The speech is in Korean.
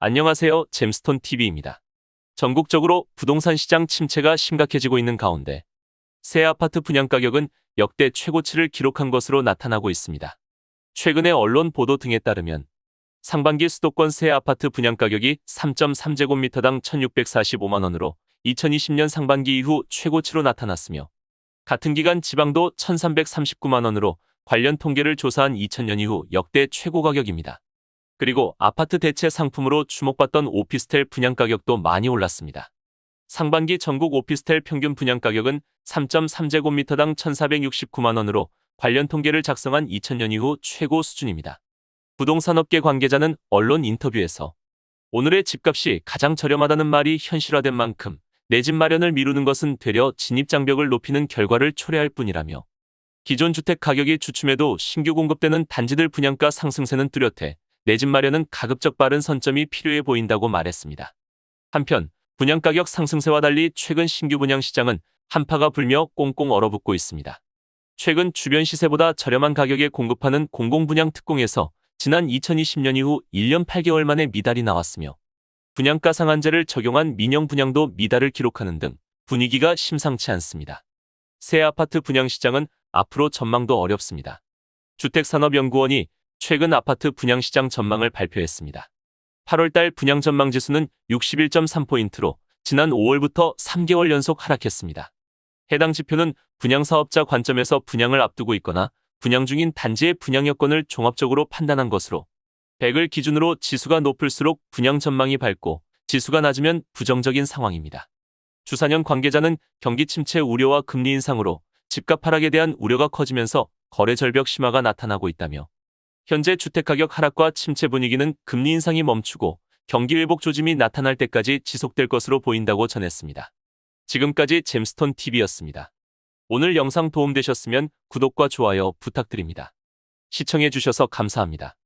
안녕하세요. 잼스톤 TV입니다. 전국적으로 부동산 시장 침체가 심각해지고 있는 가운데 새 아파트 분양 가격은 역대 최고치를 기록한 것으로 나타나고 있습니다. 최근의 언론 보도 등에 따르면 상반기 수도권 새 아파트 분양 가격이 3.3제곱미터당 1,645만 원으로 2020년 상반기 이후 최고치로 나타났으며 같은 기간 지방도 1,339만 원으로 관련 통계를 조사한 2000년 이후 역대 최고 가격입니다. 그리고 아파트 대체 상품으로 주목받던 오피스텔 분양 가격도 많이 올랐습니다. 상반기 전국 오피스텔 평균 분양 가격은 3.3제곱미터당 1,469만 원으로 관련 통계를 작성한 2000년 이후 최고 수준입니다. 부동산업계 관계자는 언론 인터뷰에서 오늘의 집값이 가장 저렴하다는 말이 현실화된 만큼 내 집 마련을 미루는 것은 되려 진입장벽을 높이는 결과를 초래할 뿐이라며 기존 주택 가격이 주춤해도 신규 공급되는 단지들 분양가 상승세는 뚜렷해 내 집 마련은 가급적 빠른 선점이 필요해 보인다고 말했습니다. 한편 분양가격 상승세와 달리 최근 신규 분양 시장은 한파가 불며 꽁꽁 얼어붙고 있습니다. 최근 주변 시세보다 저렴한 가격에 공급하는 공공분양 특공에서 지난 2020년 이후 1년 8개월 만에 미달이 나왔으며 분양가 상한제를 적용한 민영 분양도 미달을 기록하는 등 분위기가 심상치 않습니다. 새 아파트 분양 시장은 앞으로 전망도 어렵습니다. 주택산업연구원이 최근 아파트 분양 시장 전망을 발표했습니다. 8월달 분양 전망 지수는 61.3포인트로 지난 5월부터 3개월 연속 하락했습니다. 해당 지표는 분양 사업자 관점에서 분양을 앞두고 있거나 분양 중인 단지의 분양 여건을 종합적으로 판단한 것으로 100을 기준으로 지수가 높을수록 분양 전망이 밝고 지수가 낮으면 부정적인 상황입니다. 주사년 관계자는 경기 침체 우려와 금리 인상으로 집값 하락에 대한 우려가 커지면서 거래 절벽 심화가 나타나고 있다며 현재 주택가격 하락과 침체 분위기는 금리 인상이 멈추고 경기 회복 조짐이 나타날 때까지 지속될 것으로 보인다고 전했습니다. 지금까지 잼스톤 TV였습니다. 오늘 영상 도움되셨으면 구독과 좋아요 부탁드립니다. 시청해주셔서 감사합니다.